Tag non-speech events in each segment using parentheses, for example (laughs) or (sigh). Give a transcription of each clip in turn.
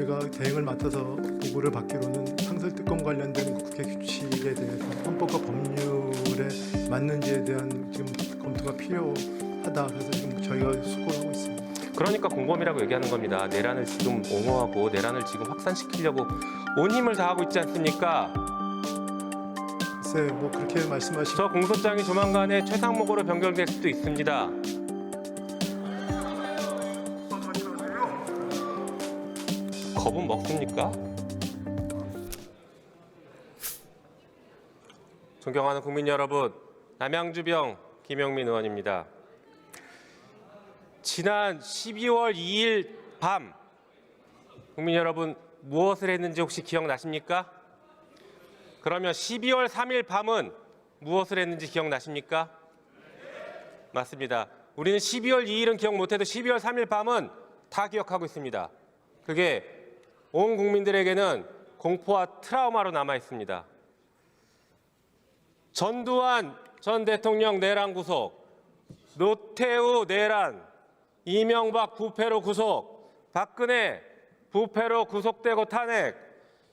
제가 대행을 맡아서 보고를 받기로는 상설특검 관련된 국회 규칙에 대해서 헌법과 법률에 맞는지에 대한 지금 검토가 필요하다. 그래서 지금 저희가 수고를 하고 있습니다. 그러니까 공범이라고 얘기하는 겁니다. 내란을 지금 옹호하고 내란을 지금 확산시키려고 온 힘을 다하고 있지 않습니까? 글쎄 뭐 그렇게 말씀하시 저 공소장이 조만간에 최상목으로 변경될 수도 있습니다. 먹습니까? 존경하는 국민 여러분, 남양주병 김영민 의원입니다. 지난 12월 2일 밤 국민 여러분 무엇을 했는지 혹시 기억나십니까? 그러면 12월 3일 밤은 무엇을 했는지 기억나십니까? 맞습니다. 우리는 12월 2일은 기억 못해도 12월 3일 밤은 다 기억하고 있습니다. 그게 온 국민들에게는 공포와 트라우마로 남아 있습니다. 전두환 전 대통령 내란 구속, 노태우 내란, 이명박 부패로 구속, 박근혜 부패로 구속되고 탄핵,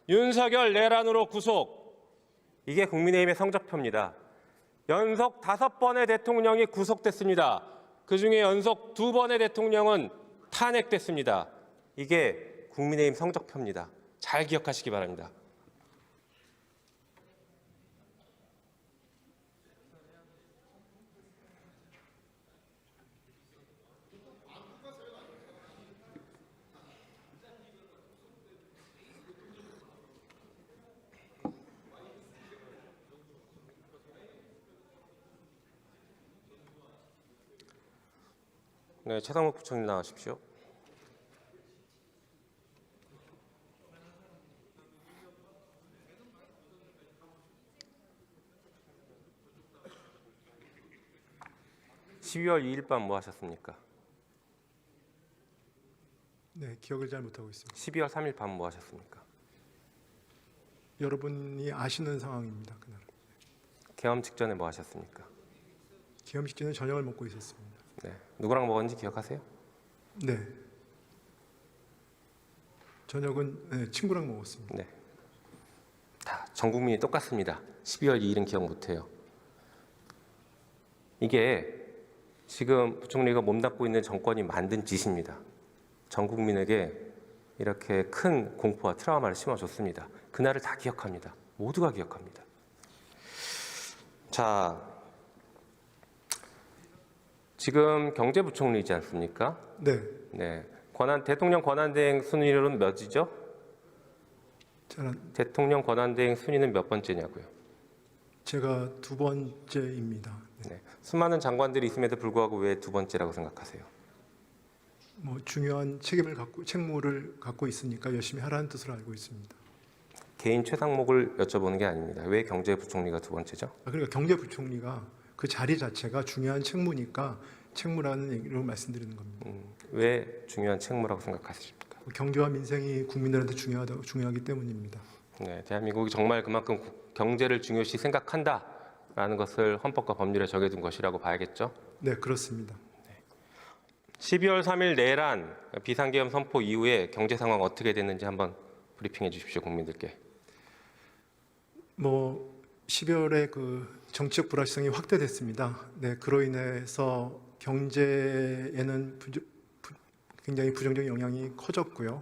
윤석열 내란으로 구속, 이게 국민의힘의 성적표입니다. 연속 다섯 번의 대통령이 구속됐습니다. 그 중에 연속 두 번의 대통령은 탄핵됐습니다. 이게 국민의힘 성적표입니다. 잘 기억하시기 바랍니다. 네, 최상목 부총리 나와십시오. (12월 2일) 밤 뭐 하셨습니까? 네 기억을 잘 못하고 있습니다. (12월 3일) 밤 뭐 하셨습니까? 여러분이 아시는 상황입니다. 그날 개엄 직전에 뭐 하셨습니까? 기염식 전에 저녁을 먹고 있었습니다. 네, 누구랑 먹었는지 기억하세요? 네 저녁은 네, 친구랑 먹었습니다. 네. 다 전 국민이 똑같습니다. 12월 2일은 기억 못해요. 이게 지금 부총리가 몸담고 있는 정권이 만든 짓입니다. 전 국민에게 이렇게 큰 공포와 트라우마를 심어줬습니다. 그날을 다 기억합니다. 모두가 기억합니다. 자, 지금 경제부총리이지 않습니까? 네 네. 권한 대통령 권한대행 순위로는 몇이죠? 저는 대통령 권한대행 순위는 몇 번째냐고요? 제가 두 번째입니다. 네. 수많은 장관들이 있음에도 불구하고 왜 두 번째라고 생각하세요? 뭐 중요한 책임을 갖고 책무를 갖고 있으니까 열심히 하라는 뜻으로 알고 있습니다. 개인 최상목을 여쭤보는 게 아닙니다. 왜 경제부총리가 두 번째죠? 아, 그러니까 경제부총리가 그 자리 자체가 중요한 책무니까 책무라는 얘기로 말씀드리는 겁니다. 음, 왜 중요한 책무라고 생각하십니까? 경제와 민생이 국민들한테 중요하다 중요하기 때문입니다. 네, 대한민국이 정말 그만큼 국- 경제를 중요시 생각한다 라는 것을 헌법과 법률에 정해둔 것이라고 봐야겠죠. 네, 그렇습니다. 12월 3일 내란 비상계엄 선포 이후에 경제 상황 어떻게 됐는지 한번 브리핑해 주십시오 국민들께. 뭐 12월에 그 정치적 불확실성이 확대됐습니다. 네, 그로 인해서 경제에는 부조- 부- 굉장히 부정적인 영향이 커졌고요.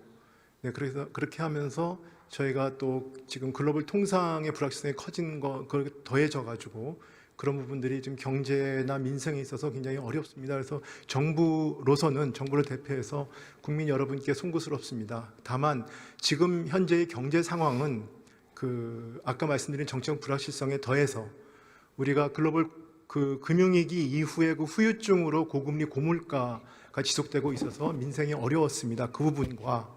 네, 그래서 그렇게 하면서 저희가 또 지금 글로벌 통상의 불확실성이 커진 거 그걸 더해져 가지고 그런 부분들이 지금 경제나 민생에 있어서 굉장히 어렵습니다. 그래서 정부로서는 정부를 대표해서 국민 여러분께 송구스럽습니다. 다만 지금 현재의 경제 상황은 그 아까 말씀드린 정책 불확실성에 더해서 우리가 글로벌 그 금융위기 이후에 그 후유증으로 고금리 고물가가 지속되고 있어서 민생이 어려웠습니다. 그 부분과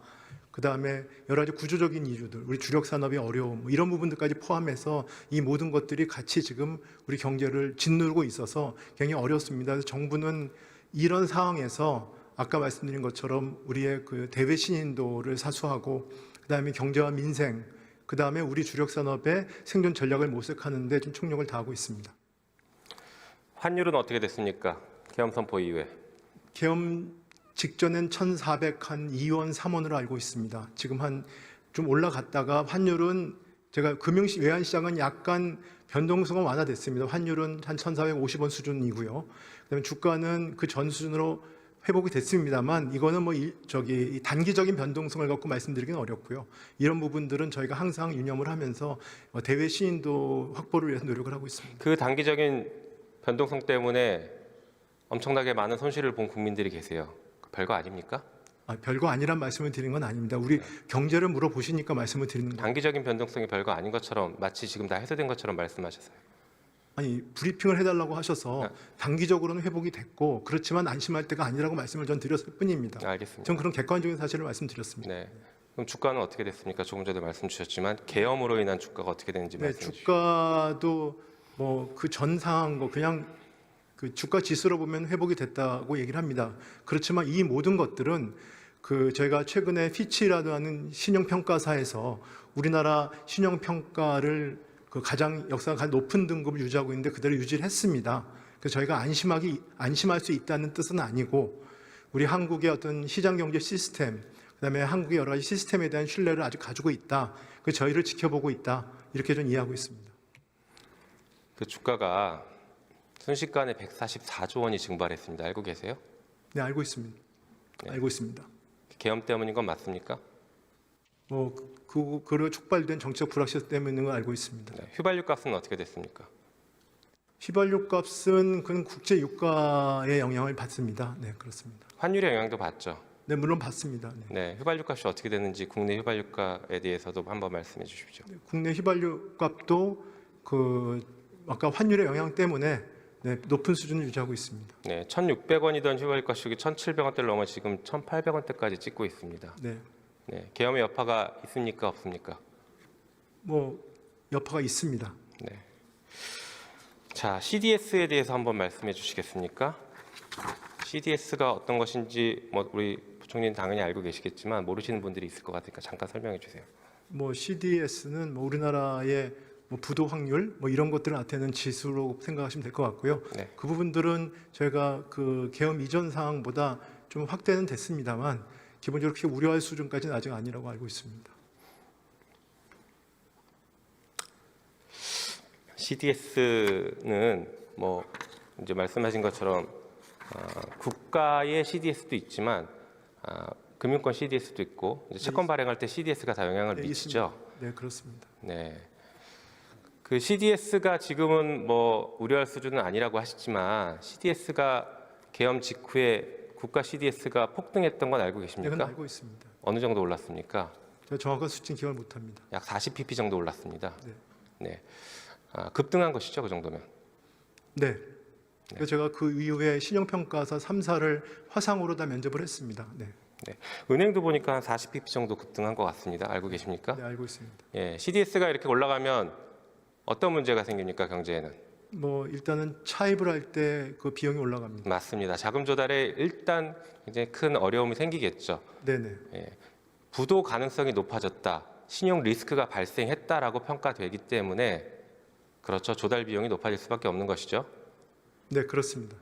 그 다음에 여러 가지 구조적인 이유들, 우리 주력 산업의 어려움 뭐 이런 부분들까지 포함해서 이 모든 것들이 같이 지금 우리 경제를 짓누르고 있어서 굉장히 어렵습니다. 그래서 정부는 이런 상황에서 아까 말씀드린 것처럼 우리의 그 대외 신인도를 사수하고 그 다음에 경제와 민생, 그 다음에 우리 주력 산업의 생존 전략을 모색하는 데 좀 총력을 다하고 있습니다. 환율은 어떻게 됐습니까? 계엄 선포 이후에. 계엄 직전엔 1,400한 2원, 3원으로 알고 있습니다. 지금 한 좀 올라갔다가 환율은 제가 금융시 외환 시장은 약간 변동성은 완화됐습니다. 환율은 한 1,450원 수준이고요. 그다음에 주가는 그 전 수준으로 회복이 됐습니다만 이거는 뭐 일- 저기 이 단기적인 변동성을 갖고 말씀드리기는 어렵고요. 이런 부분들은 저희가 항상 유념을 하면서 어, 대외 시인도 확보를 위해서 노력을 하고 있습니다. 그 단기적인 변동성 때문에 엄청나게 많은 손실을 본 국민들이 계세요. 별거 아닙니까? 아, 별거 아니란 말씀을 드린 건 아닙니다. 우리 경제를 물어보시니까 말씀을 드리는 거예요. 단기적인 변동성이 별거 아닌 것처럼 마치 지금 다 해소된 것처럼 말씀하셨어요. 아니 브리핑을 해달라고 하셔서 네. 단기적으로는 회복이 됐고 그렇지만 안심할 때가 아니라고 말씀을 전 드렸을 뿐입니다. 알겠습니다. 전 그런 객관적인 사실을 말씀드렸습니다. 네. 그럼 주가는 어떻게 됐습니까? 조금 전에 말씀 주셨지만 계엄으로 인한 주가가 어떻게 되는지 네, 말씀해 주시죠. 주가도 뭐 그 전 상황 거 그냥 그 주가 지수로 보면 회복이 됐다고 얘기를 합니다. 그렇지만 이 모든 것들은 그 저희가 최근에 피치라도 하는 신용 평가사에서 우리나라 신용 평가를 그 가장 역사가 가장 높은 등급을 유지하고 있는데 그대로 유지를 했습니다. 그래서 저희가 안심하기 안심할 수 있다는 뜻은 아니고 우리 한국의 어떤 시장 경제 시스템 그다음에 한국의 여러 가지 시스템에 대한 신뢰를 아직 가지고 있다. 그 저희를 지켜보고 있다. 이렇게 좀 이해하고 있습니다. 그 주가가 순식간에 144조 원이 증발했습니다. 알고 계세요? 네, 알고 있습니다. 네. 알고 있습니다. 계엄 때문인 건 맞습니까? 뭐 그, 그로 촉발된 정책 불확실 때문인 걸 알고 있습니다. 네. 휘발유 값은 어떻게 됐습니까? 휘발유 값은 그는 국제 유가의 영향을 받습니다. 네, 그렇습니다. 환율의 영향도 받죠. 네, 물론 받습니다. 네. 네, 휘발유 값이 어떻게 되는지 국내 휘발유가에 대해서도 한번 말씀해 주십시오. 국내 휘발유 값도 그 아까 환율의 영향 때문에 네, 높은 수준을 유지하고 있습니다. 네, 1,600원이던 휘발유 값이 1,700원대를 넘어 지금 1,800원대까지 찍고 있습니다. 네, 네, 계엄의 여파가 있습니까 없습니까? 뭐 여파가 있습니다. 네. 자, CDS에 대해서 한번 말씀해 주시겠습니까? CDS가 어떤 것인지 뭐 우리 부총리는 당연히 알고 계시겠지만 모르시는 분들이 있을 것 같으니까 잠깐 설명해 주세요. 뭐 CDS는 뭐 우리나라의 뭐 부도 확률 뭐 이런 것들을 나타내는 지수로 생각하시면 될 것 같고요. 네. 그 부분들은 저희가 그 계엄 이전 상황보다 좀 확대는 됐습니다만 기본적으로 그렇게 우려할 수준까지는 아직 아니라고 알고 있습니다. CDS는 뭐 이제 말씀하신 것처럼 아, 국가의 CDS도 있지만 아, 금융권 CDS도 있고 채권 발행할 때 CDS가 다 영향을 네, 미치죠. 네, 그렇습니다. 네. 그 CDS가 지금은 뭐 우려할 수준은 아니라고 하시지만 CDS가 계엄 직후에 국가 CDS가 폭등했던 건 알고 네, 계십니까? 그건 알고 있습니다. 어느 정도 올랐습니까? 제가 정확한 수치는 기억을 못합니다. 약 40pp 정도 올랐습니다. 네. 네. 아, 급등한 것이죠, 그 정도면. 네. 그래서 제가 그 이후에 신용평가사 3사를 화상으로 다 면접을 했습니다. 네, 은행도 보니까 한 40pp 정도 급등한 것 같습니다. 알고 계십니까? 네 알고 있습니다. 예, CDS가 이렇게 올라가면 어떤 문제가 생깁니까 경제에는? 뭐 일단은 차입을 할 때 그 비용이 올라갑니다. 맞습니다. 자금 조달에 일단 굉장히 큰 어려움이 생기겠죠. 네네. 예, 부도 가능성이 높아졌다, 신용 리스크가 발생했다라고 평가되기 때문에 그렇죠. 조달 비용이 높아질 수밖에 없는 것이죠. 네 그렇습니다.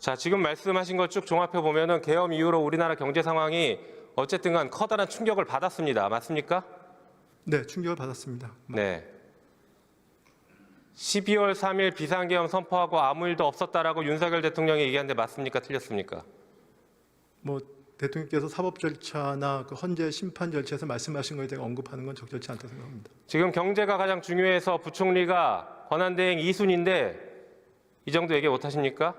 자, 지금 말씀하신 것쭉 종합해 보면은 계엄 이후로 우리나라 경제 상황이 어쨌든간 커다란 충격을 받았습니다. 맞습니까? 네 충격을 받았습니다. 네. 12월 3일 비상계엄 선포하고 아무 일도 없었다라고 윤석열 대통령이 얘기하는데 맞습니까? 틀렸습니까? 뭐 대통령께서 사법 절차나 그 헌재 심판 절차에서 말씀하신 거에 대해 언급하는 건 적절치 않다고 생각합니다. 지금 경제가 가장 중요해서 부총리가 권한대행 2순인데 이 정도 얘기 못 하십니까?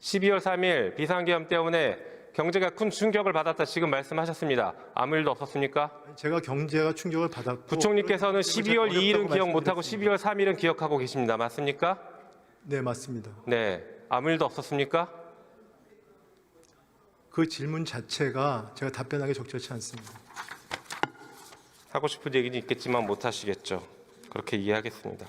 12월 3일 비상계엄 때문에 경제가 큰 충격을 받았다 지금 말씀하셨습니다. 아무 일도 없었습니까? 제가 경제가 충격을 받았고 부총리께서는 그렇기 12월 때문에 2일은 어렵다고 기억 못하고 말씀드렸습니다. 12월 3일은 기억하고 계십니다. 맞습니까? 네 맞습니다. 네. 아무 일도 없었습니까? 그 질문 자체가 제가 답변하기 적절치 않습니다. 하고 싶은 얘기는 있겠지만 못 하시겠죠. 그렇게 이해하겠습니다.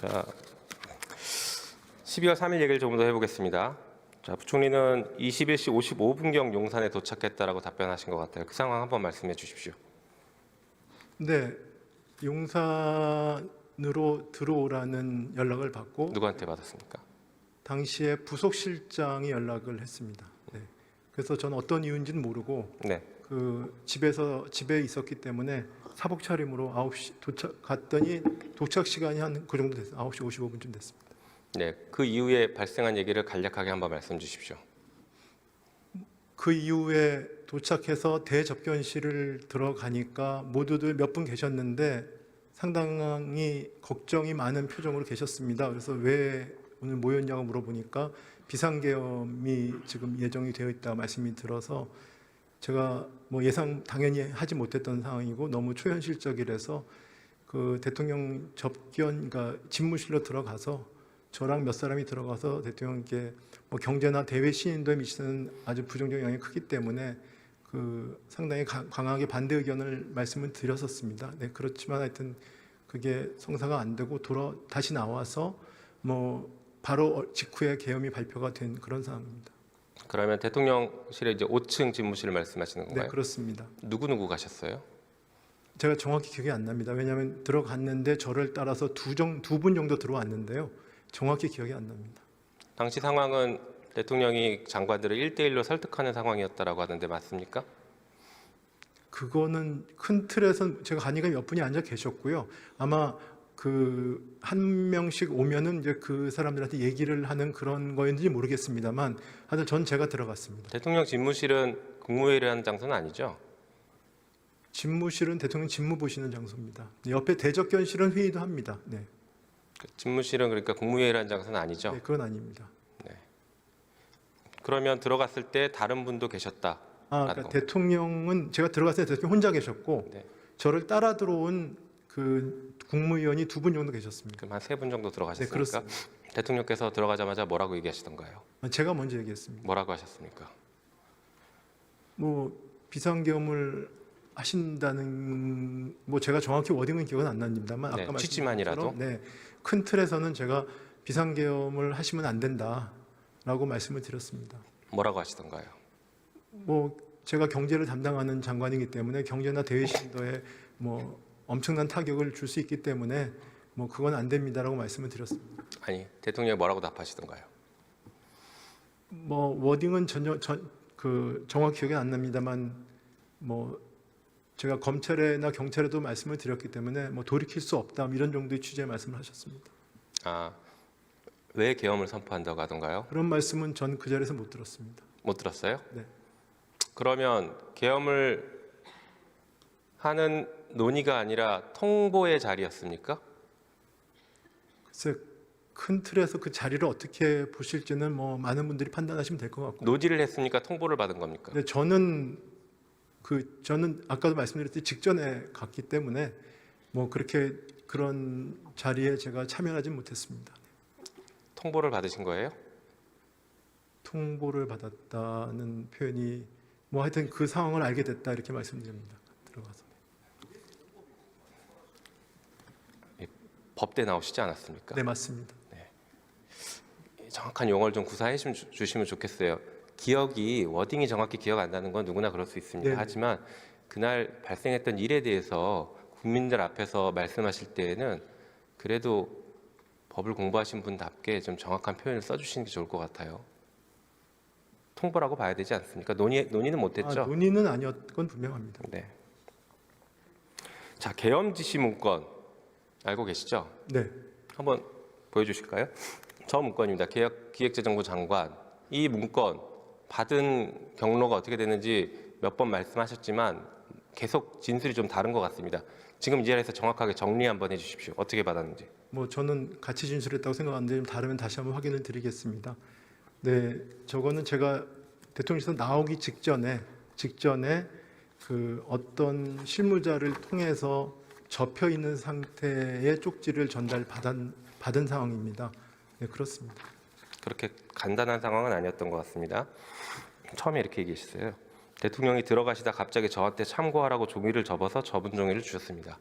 자, 12월 3일 얘기를 좀더 해보겠습니다. 자, 부총리는 21시 55분경 용산에 도착했다라고 답변하신 것 같아요. 그 상황 한번 말씀해 주십시오. 네 용산으로 들어오라는 연락을 받고 누구한테 받았습니까? 당시에 부속실장이 연락을 했습니다. 네. 그래서 저는 어떤 이유인지는 모르고 네. 그 집에서 집에 있었기 때문에 사복 차림으로 9시 도착 갔더니 도착 시간이 한 그 정도 됐어요. 9시 55분쯤 됐습니다. 네. 그 이후에 발생한 얘기를 간략하게 한번 말씀 주십시오. 그 이후에 도착해서 대접견실을 들어가니까 모두들 몇 분 계셨는데 상당히 걱정이 많은 표정으로 계셨습니다. 그래서 왜 오늘 모였냐고 물어보니까 비상계엄이 지금 예정이 되어 있다 말씀이 들어서 제가 뭐 예상 당연히 하지 못했던 상황이고 너무 초현실적이라서 그 대통령 접견 그러니까 집무실로 들어가서 저랑 몇 사람이 들어가서 대통령께 뭐 경제나 대외 신인도에 미치는 아주 부정적 영향이 크기 때문에 그 상당히 가- 강하게 반대 의견을 말씀을 드렸었습니다. 네, 그렇지만 하여튼 그게 성사가 안 되고 돌아 다시 나와서 뭐 바로 어- 직후에 계엄이 발표가 된 그런 상황입니다. 그러면 대통령실의 이제 5층 집무실을 말씀하시는 네, 건가요? 그렇습니다. 누구 누구 가셨어요? 제가 정확히 기억이 안 납니다. 왜냐하면 들어갔는데 저를 따라서 두두 분 정도 들어왔는데요. 정확히 기억이 안 납니다. 당시 상황은 대통령이 장관들을 1대1로 설득하는 상황이었다라고 하는데 맞습니까? 그거는 큰 틀에서 제가 가니까 몇 분이 앉아 계셨고요. 아마 그 한 명씩 오면은 이제 그 사람들한테 얘기를 하는 그런 거였는지 모르겠습니다만 하여튼 전 제가 들어갔습니다. 대통령 집무실은 국무회의를 하는 장소는 아니죠? 집무실은 대통령 집무 보시는 장소입니다. 옆에 대접견실은 회의도 합니다. 네, 그 집무실은 그러니까 국무회의를 하는 장소는 아니죠? 네 그건 아닙니다. 그러면 들어갔을 때 다른 분도 계셨다. 아, 그러니까? 대통령은 제가 들어갔을 때 대통령 혼자 계셨고 네. 저를 따라 들어온 그 국무위원이 두 분 정도 계셨습니다. 그럼 한 세 분 정도 네, 들어가셨으니까 그렇습니다. 대통령께서 들어가자마자 뭐라고 얘기하시던가요? 제가 먼저 얘기했습니다. 뭐라고 하셨습니까? 뭐 비상계엄을 하신다는 뭐 제가 정확히 워딩은 기억은 안 납니다만 네, 아까 취지만이라도? 말씀드린 것처럼 네, 큰 틀에서는 제가 비상계엄을 하시면 안 된다라고 말씀을 드렸습니다. 뭐라고 하시던가요? 뭐 제가 경제를 담당하는 장관이기 때문에 경제나 대외 신도에 뭐 엄청난 타격을 줄 수 있기 때문에 뭐 그건 안 됩니다라고 말씀을 드렸습니다. 아니 대통령이 뭐라고 답하시던가요? 뭐 워딩은 전혀 전, 그 정확히 기억이 안 납니다만 뭐 제가 검찰에나 경찰에도 말씀을 드렸기 때문에 뭐 돌이킬 수 없다 이런 정도의 취지의 말씀을 하셨습니다. 아, 왜 계엄을 선포한다고 하던가요? 그런 말씀은 전 그 자리에서 못 들었습니다. 못 들었어요? 네. 그러면 계엄을 하는 논의가 아니라 통보의 자리였습니까? 글쎄 큰 틀에서 그 자리를 어떻게 보실지는 뭐 많은 분들이 판단하시면 될 것 같고. 노지를 했으니까 통보를 받은 겁니까? 근데 저는 그 저는 아까도 말씀드렸듯이 직전에 갔기 때문에 뭐 그렇게 그런 자리에 제가 참여하지 못했습니다. 통보를 받으신 거예요? 통보를 받았다는 표현이 뭐 하여튼 그 상황을 알게 됐다 이렇게 말씀드립니다. 들어가서 법대 나오시지 않았습니까? 네 맞습니다. 정확한 용어를 좀 구사해 주- 주시면 좋겠어요. 기억이 워딩이 정확히 기억 안 나는 건 누구나 그럴 수 있습니다. 네. 하지만 그날 발생했던 일에 대해서 국민들 앞에서 말씀하실 때에는 그래도 법을 공부하신 분답게 좀 정확한 표현을 써주시는 게 좋을 것 같아요. 통보라고 봐야 되지 않습니까? 논의 논의는 아, 못했죠. 논의는 아니었건 분명합니다. 네. 자 계엄 지시 문건 알고 계시죠? 네, 한번 보여주실까요? 저 문건입니다. 기획, 기획재정부 장관 이 문건 받은 경로가 어떻게 됐는지 몇 번 말씀하셨지만 계속 진술이 좀 다른 것 같습니다. 지금 이 자리에서 정확하게 정리 한번 해주십시오. 어떻게 받았는지. 뭐 저는 같이 진술했다고 생각하는데 좀 다르면 다시 한번 확인을 드리겠습니다. 네, 저거는 제가 대통령실에서 나오기 직전에 직전에 그 어떤 실무자를 통해서 접혀 있는 상태의 쪽지를 전달 받은 받은 상황입니다. 네, 그렇습니다. 그렇게 간단한 상황은 아니었던 것 같습니다. 처음에 이렇게 얘기했어요. 대통령이 들어가시다 갑자기 저한테 참고하라고 종이를 접어서 접은 종이를 주셨습니다.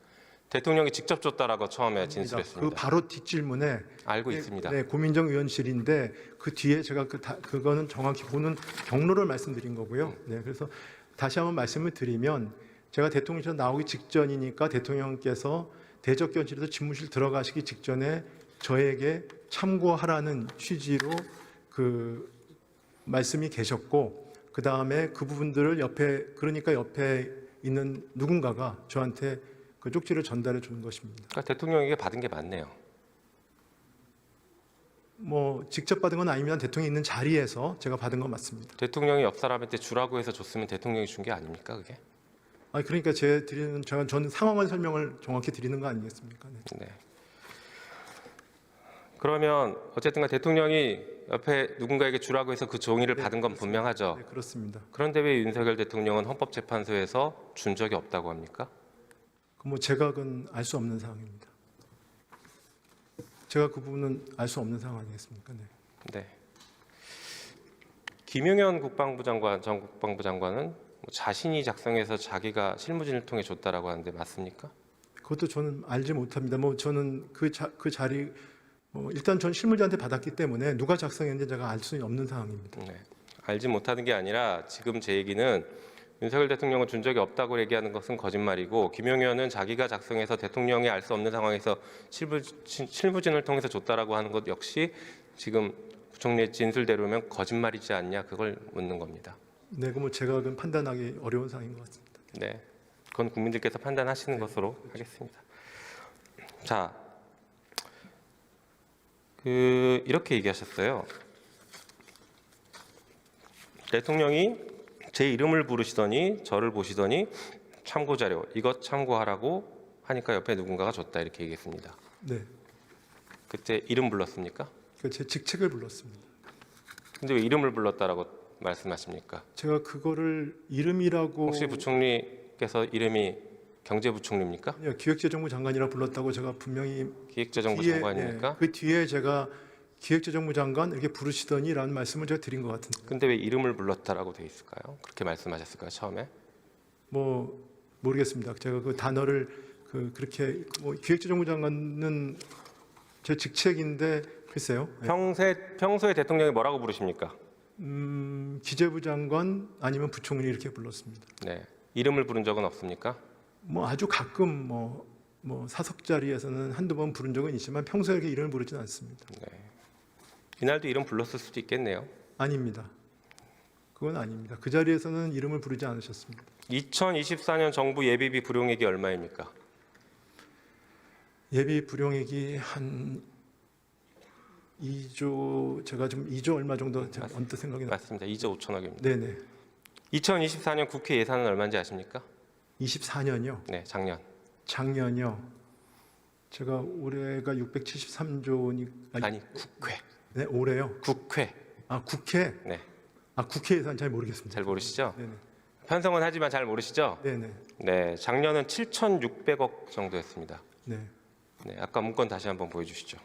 대통령이 직접 줬다라고 처음에 그 진술했습니다. 바로 뒷질문에 알고 네, 있습니다. 네, 고민정 의원실인데 그 뒤에 제가 그 다, 그거는 정확히 보는 경로를 말씀드린 거고요. 네, 그래서 다시 한번 말씀을 드리면 제가 대통령실 나오기 직전이니까 대통령께서 대적견실에서 집무실 들어가시기 직전에 저에게 참고하라는 취지로 그 말씀이 계셨고 그 다음에 그 부분들을 옆에 그러니까 옆에 있는 누군가가 저한테 그 쪽지를 전달해 주는 것입니다. 그러니까 대통령에게 받은 게 맞네요. 뭐 직접 받은 건 아니면 대통령이 있는 자리에서 제가 받은 건 맞습니다. 대통령이 옆 사람한테 주라고 해서 줬으면 대통령이 준 게 아닙니까 그게? 아니 그러니까 제 드리는 저는 상황을 설명을 정확히 드리는 거 아니겠습니까? 네. 네. 그러면 어쨌든가 대통령이 옆에 누군가에게 주라고 해서 그 종이를 네, 받은 건 분명하죠. 네, 그렇습니다. 그런데 왜 윤석열 대통령은 헌법재판소에서 준 적이 없다고 합니까? 그뭐 제가 그건 알 수 없는 상황입니다. 제가 그 부분은 알 수 없는 상황 아니겠습니까? 네. 네. 김용현 국방부 장관, 전 국방부 장관은 뭐 자신이 작성해서 자기가 실무진을 통해 줬다라고 하는데 맞습니까? 그것도 저는 알지 못합니다. 뭐 저는 그, 자, 그 자리 뭐 일단 전 실무자한테 받았기 때문에 누가 작성했는지 제가 알 수 없는 상황입니다. 네. 알지 못하는 게 아니라 지금 제 얘기는 윤석열 대통령은 준 적이 없다고 얘기하는 것은 거짓말이고 김용현은 자기가 작성해서 대통령이 알 수 없는 상황에서 실무, 실무진을 통해서 줬다라고 하는 것 역시 지금 부총리의 진술대로면 거짓말이지 않냐 그걸 묻는 겁니다. 네, 그뭐 제가 그 판단하기 어려운 상황인 것 같습니다. 네, 그건 국민들께서 판단하시는 것으로 하겠습니다. 자, 그 이렇게 얘기하셨어요. 대통령이 제 이름을 부르시더니 저를 보시더니 참고 자료 이것 참고하라고 하니까 옆에 누군가가 줬다 이렇게 얘기했습니다. 네, 그때 이름 불렀습니까? 그제 직책을 불렀습니다. 근데 왜 이름을 불렀다라고 말씀하십니까? 제가 그거를 이름이라고 혹시 부총리께서 이름이 경제부총리입니까? 아니요, 기획재정부 장관이라 불렀다고 제가 분명히 기획재정부 뒤에, 장관입니까? 네, 그 뒤에 제가 기획재정부 장관 이렇게 부르시더니라는 말씀을 제가 드린 것 같은데 근데 왜 이름을 불렀다라고 돼 있을까요? 그렇게 말씀하셨을까요 처음에? 뭐 모르겠습니다. 제가 그 단어를 그 그렇게 뭐 기획재정부 장관은 제 직책인데 글쎄요. 네. 평소에 평소에 대통령이 뭐라고 부르십니까? 음, 기재부 장관 아니면 부총리 이렇게 불렀습니다. 네. 이름을 부른 적은 없습니까? 뭐 아주 가끔 뭐, 뭐 사석 자리에서는 한두 번 부른 적은 있지만 평소에 이렇게 이름을 부르지는 않습니다. 이날도 이름 불렀을 수도 있겠네요. 아닙니다. 그건 아닙니다. 그 자리에서는 이름을 부르지 않으셨습니다. 2024년 정부 예비비 불용액이 얼마입니까? 예비 불용액이 한 2조 제가 지금 2조 얼마 정도 제가 언뜻 생각이 나. 맞습니다. 2조 5천억입니다. 네네. 2024년 국회 예산은 얼마인지 아십니까? 24년이요. 네, 작년. 작년이요. 제가 올해가 673조니 아니, 아니 국회. 네, 올해요. 국회. 아 국회. 네. 아 국회 예산 잘 모르겠습니다. 잘 모르시죠? 네네. 편성은 하지만 잘 모르시죠? 네네. 네, 작년은 7,600억 정도였습니다. 네. 네, 아까 문건 다시 한번 보여주시죠.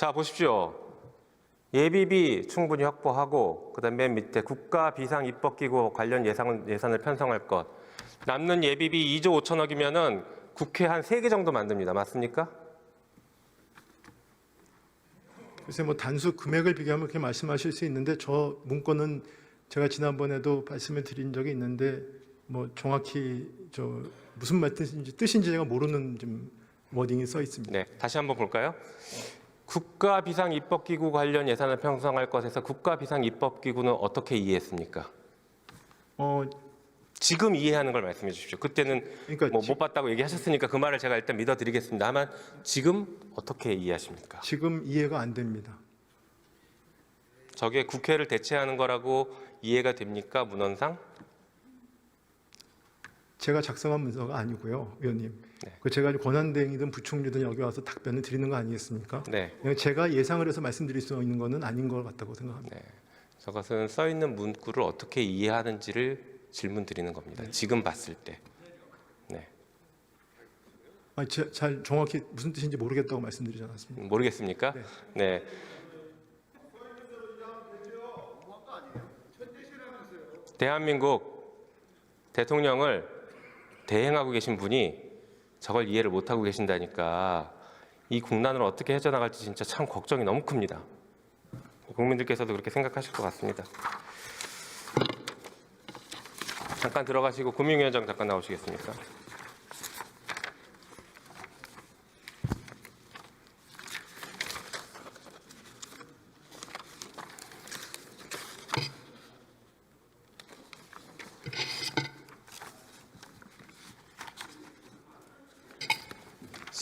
자 보십시오. 예비비 충분히 확보하고 그다음 맨 밑에 국가 비상 입법기구 관련 예산 예산을 편성할 것. 남는 예비비 2조 5천억이면은 국회 한세개 정도 만듭니다. 맞습니까? 글쎄 뭐 단수 금액을 비교하면 그렇게 말씀하실 수 있는데 저 문건은 제가 지난번에도 말씀을 드린 적이 있는데 뭐 정확히 저 무슨 말뜻인지 뜻인지 제가 모르는 좀 워딩이 써 있습니다. 네, 다시 한번 볼까요? 국가 비상 입법기구 관련 예산을 편성할 것에서 국가 비상 입법기구는 어떻게 이해했습니까? 어 지금 이해하는 걸 말씀해 주십시오. 그때는 그러니까 뭐 지, 못 봤다고 얘기하셨으니까 그 말을 제가 일단 믿어드리겠습니다. 다만 지금 어떻게 이해하십니까? 지금 이해가 안 됩니다. 저게 국회를 대체하는 거라고 이해가 됩니까? 문헌상? 제가 작성한 문서가 아니고요, 의원님. 네. 그 제가 권한대행이든 부총리든 여기 와서 답변을 드리는 거 아니겠습니까? 네, 제가 예상을 해서 말씀드릴 수 있는 거는 아닌 것 같다고 생각합니다. 네. 저것은 써 있는 문구를 어떻게 이해하는지를 질문 드리는 겁니다. 지금 봤을 때. 네, 아니, 제, 잘 정확히 무슨 뜻인지 모르겠다고 말씀드리지 않았습니다. 모르겠습니까? 네. 네. 대한민국 대통령을 대행하고 계신 분이 저걸 이해를 못하고 계신다니까 이 국난을 어떻게 헤쳐나갈지 진짜 참 걱정이 너무 큽니다. 국민들께서도 그렇게 생각하실 것 같습니다. 잠깐 들어가시고 금융위원장 잠깐 나오시겠습니까?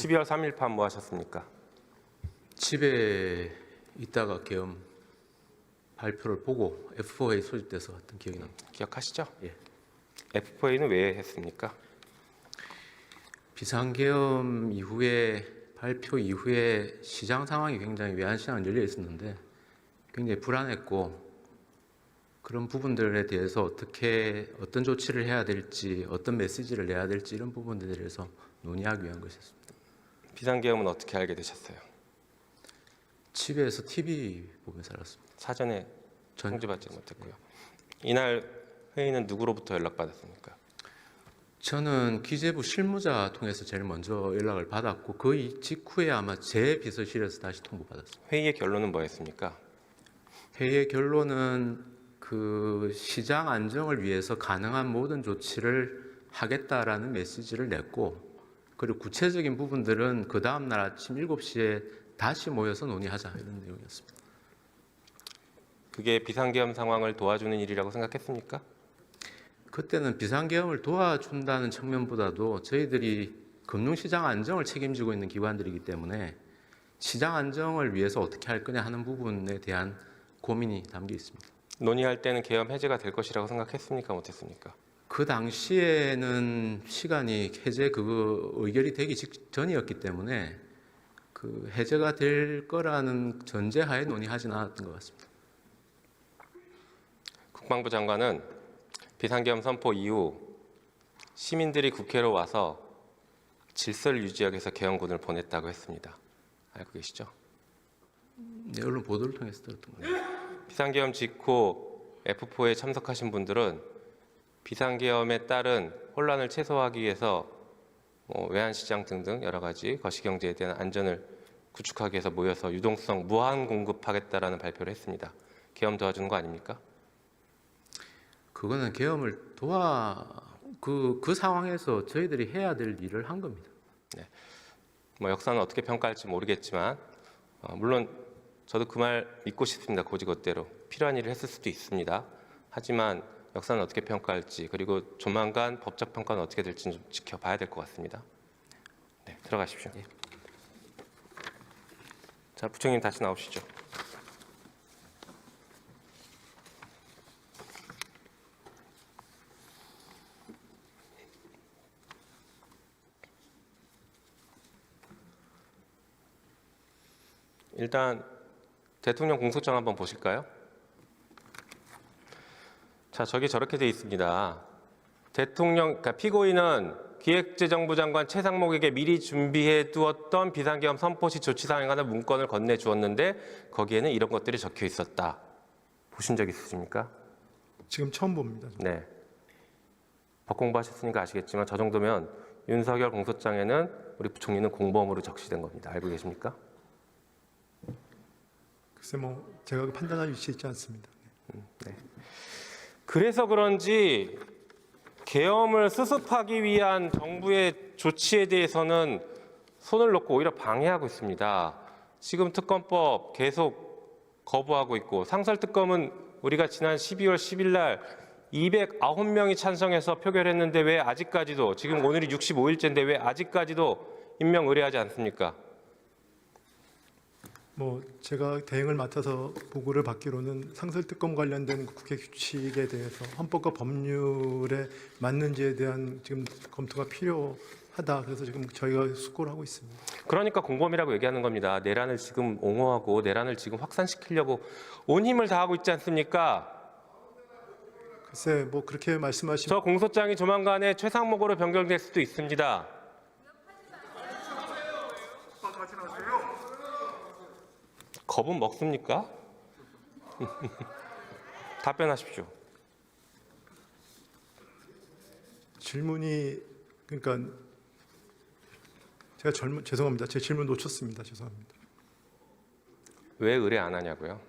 (12월 3일) 판뭐 하셨습니까? 집에 있다가 계엄 발표를 보고 F4에 소집돼서 갔던 기억이 납니다. 기억하시죠? 예. F4A는 왜 했습니까? 비상계엄 이후에 발표 이후에 시장 상황이 굉장히 외환시장 열려 있었는데 굉장히 불안했고 그런 부분들에 대해서 어떻게 어떤 조치를 해야 될지 어떤 메시지를 내야 될지 이런 부분들에 대해서 논의하기 위한 것이었습니다. 비상계엄은 어떻게 알게 되셨어요? 집에서 TV 보면서 살았습니다. 사전에 전- 통지받지 못했고요. 이날 회의는 누구로부터 연락받았습니까? 저는 기재부 실무자 통해서 제일 먼저 연락을 받았고 그 직후에 아마 제 비서실에서 다시 통보받았습니다. 회의의 결론은 뭐였습니까? 회의의 결론은 그 시장 안정을 위해서 가능한 모든 조치를 하겠다라는 메시지를 냈고 그리고 구체적인 부분들은 그 다음 날 아침 7시에 다시 모여서 논의하자 이런 내용이었습니다. 그게 비상계엄 상황을 도와주는 일이라고 생각했습니까? 그때는 비상계엄을 도와준다는 측면보다도 저희들이 금융시장 안정을 책임지고 있는 기관들이기 때문에 시장 안정을 위해서 어떻게 할 거냐 하는 부분에 대한 고민이 담겨 있습니다. 논의할 때는 계엄 해제가 될 것이라고 생각했습니까? 못했습니까? 그 당시에는 시간이 해제 그 의결이 되기 직전이었기 때문에 그 해제가 될 거라는 전제하에 논의하지는 않았던 것 같습니다. 국방부 장관은 비상계엄 선포 이후 시민들이 국회로 와서 질서를 유지하기 위해서 계엄군을 보냈다고 했습니다. 알고 계시죠? 네, 언론 보도를 통해서 들었던 겁니다. 비상계엄 직후 F4에 참석하신 분들은 비상계엄에 따른 혼란을 최소화하기 위해서 뭐 외환시장 등등 여러 가지 거시경제에 대한 안전을 구축하기 위해서 모여서 유동성 무한 공급하겠다라는 발표를 했습니다. 계엄 도와주는 거 아닙니까? 그거는 계엄을 도와 그, 그 상황에서 저희들이 해야 될 일을 한 겁니다. 뭐 역사는 어떻게 평가할지 모르겠지만 어, 물론 저도 그 말 믿고 싶습니다. 고지것대로 필요한 일을 했을 수도 있습니다. 하지만 역사는 어떻게 평가할지 그리고 조만간 법적 평가는 어떻게 될지 좀 지켜봐야 될 것 같습니다. 네, 들어가십시오. 자, 부총님 다시 나오시죠. 일단 대통령 공소장 한번 보실까요? 자, 저기 저렇게 돼 있습니다. 대통령, 그러니까 피고인은 기획재정부 장관 최상목에게 미리 준비해 두었던 비상계엄 선포 시 조치 사항에 관한 문건을 건네 주었는데 거기에는 이런 것들이 적혀 있었다. 보신 적 있으십니까? 지금 처음 봅니다. 네. 법 공부하셨으니까 아시겠지만 저 정도면 윤석열 공소장에는 우리 부총리는 공범으로 적시된 겁니다. 알고 계십니까? 글쎄 뭐 제가 그 판단할 위치에 있지 않습니다. 그래서 그런지 계엄을 수습하기 위한 정부의 조치에 대해서는 손을 놓고 오히려 방해하고 있습니다. 지금 특검법 계속 거부하고 있고 상설특검은 우리가 지난 12월 10일 날 209명이 찬성해서 표결했는데 왜 아직까지도 지금 오늘이 65일째인데 왜 아직까지도 임명 의뢰하지 않습니까? 뭐 제가 대응을 맡아서 보고를 받기로는 상설특검 관련된 국회 규칙에 대해서 헌법과 법률에 맞는지에 대한 지금 검토가 필요하다. 그래서 지금 저희가 숙고를 하고 있습니다. 그러니까 공범이라고 얘기하는 겁니다. 내란을 지금 옹호하고 내란을 지금 확산시키려고 온 힘을 다하고 있지 않습니까? 글쎄 뭐 그렇게 말씀하시면 저 공소장이 조만간에 최상목으로 변경될 수도 있습니다. 겁은 먹습니까? (laughs) 답변하십시오. 질문이 그러니까 제가 젊은 죄송합니다. 제 질문 놓쳤습니다. 죄송합니다. 왜 의뢰 안 하냐고요?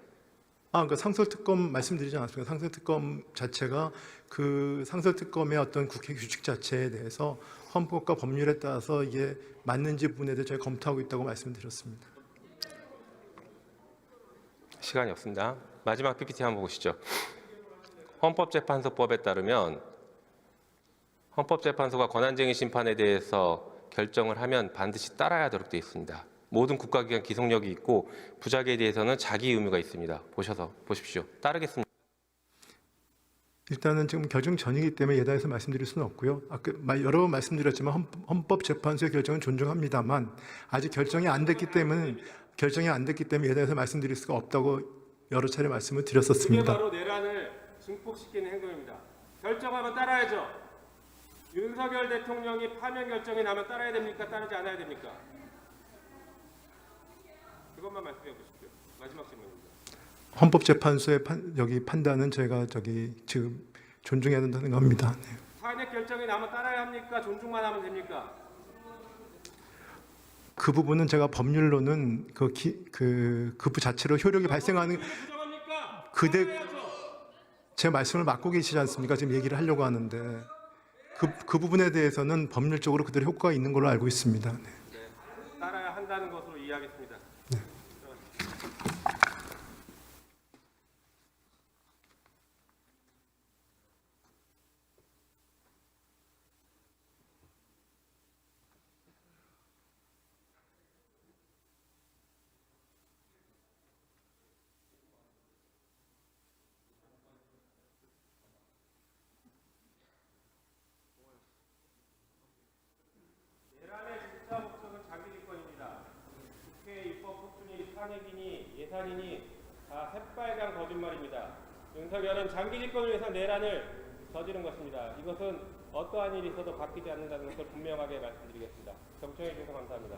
아, 그 상설특검 말씀드리지 않았습니까? 상설특검 자체가 그 상설특검의 어떤 국회 규칙 자체에 대해서 헌법과 법률에 따라서 이게 맞는지 부분에 대해 저희 검토하고 있다고 말씀드렸습니다. 시간이 없습니다. 마지막 PPT 한번 보시죠. 헌법재판소법에 따르면 헌법재판소가 권한쟁의 심판에 대해서 결정을 하면 반드시 따라야 하도록 되어 있습니다. 모든 국가기관 기속력이 있고 부작위에 대해서는 자기 의무가 있습니다. 보셔서 보십시오. 따르겠습니다. 일단은 지금 결정 전이기 때문에 예단해서 말씀드릴 수는 없고요. 아까 마- 여러 번 말씀드렸지만 헌- 헌법재판소의 결정은 존중합니다만 아직 결정이 안 됐기 때문에 결정이 안 됐기 때문에 예단해서 말씀드릴 수가 없다고 여러 차례 말씀을 드렸었습니다. 바로 내란을 증폭시키는 행동입니다. 결정하면 따라야죠. 윤석열 대통령이 파면 결정이 나면 따라야 됩니까? 따르지 않아야 됩니까? 그것만 말씀해 보십시오. 마지막 질문입니다. 헌법재판소의 판, 여기 판단은 저희가 저기 지금 존중해야 된다는 겁니다. 네. 탄핵 결정이 나면 따라야 합니까? 존중만 하면 됩니까? 그 부분은 제가 법률로는 그, 기, 그, 그 자체로 효력이 발생하는? 그대-. 제 말씀을 맡고 계시지 않습니까? 지금 얘기를 하려고 하는데 그, 그 부분에 대해서는 법률적으로 그대로 효과가 있는 걸로 알고 있습니다. 네. 따라야 한다는 것으로 이해하겠습니다. 내란의 진짜 목적은 장기 집권입니다. 국회 입법 폭준이 탄핵이니 예산이니 다 새빨간 거짓말입니다. 윤석열은 장기 집권을 위해서 내란을 저지른 것입니다. 이것은 어떠한 일이 있어도 바뀌지 않는다는 것을 분명하게 말씀드리겠습니다. 경청해 주셔서 감사합니다.